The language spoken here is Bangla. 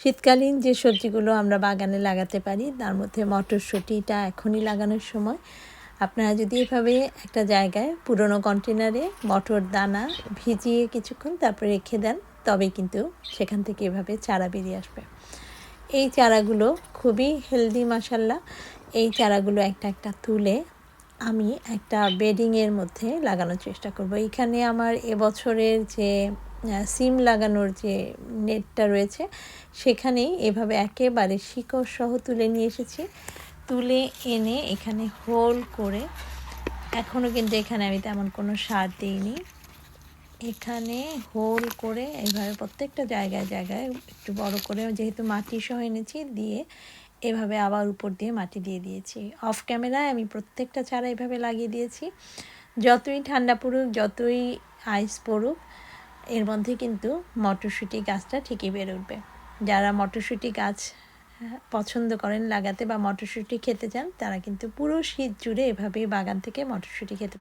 শীতকালীন যে সবজিগুলো আমরা বাগানে লাগাতে পারি, তার মধ্যে মটরশুঁটিটা এখনই লাগানোর সময়। আপনারা যদি এভাবে একটা জায়গায় পুরনো কন্টেনারে মটর দানা ভিজিয়ে কিছুক্ষণ তারপর রেখে দেন, তবে কিন্তু সেখান থেকে এভাবে চারা বেরিয়ে আসবে। এই চারাগুলো খুবই হেলদি মাসাল্লা এই চারাগুলো একটা একটা তুলে আমি একটা বেডিংয়ের মধ্যে লাগানোর চেষ্টা করব। এখানে আমার এবছরের যে সিম লাগানোর যে নেটটা রয়েছে, সেখানেই এভাবে একেবারে শিকড় সহ তুলে নিয়ে এসেছি। তুলে এনে এখানে হোল করে এখনও কিন্তু এখানে আমি তেমন কোনো সার দিইনি। এখানে হোল করে এভাবে প্রত্যেকটা জায়গায় জায়গায় একটু বড় করে যেহেতু মাটি সহ এনেছি, দিয়ে এভাবে আবার উপর দিয়ে মাটি দিয়ে দিয়েছি। অফ ক্যামেরায় আমি প্রত্যেকটা চারা এভাবে লাগিয়ে দিয়েছি। যতই ঠান্ডা পড়ুক, যতই আইস পড়ুক এর মধ্যে কিন্তু মটরশুঁটি গাছটা ঠিকই বেড়ে উঠবে। যারা মটরশুঁটি গাছ পছন্দ করেন লাগাতে বা মটরশুঁটি খেতে চান, তারা কিন্তু পুরো শীত জুড়ে এভাবেই বাগান থেকে মটরশুঁটি খেতে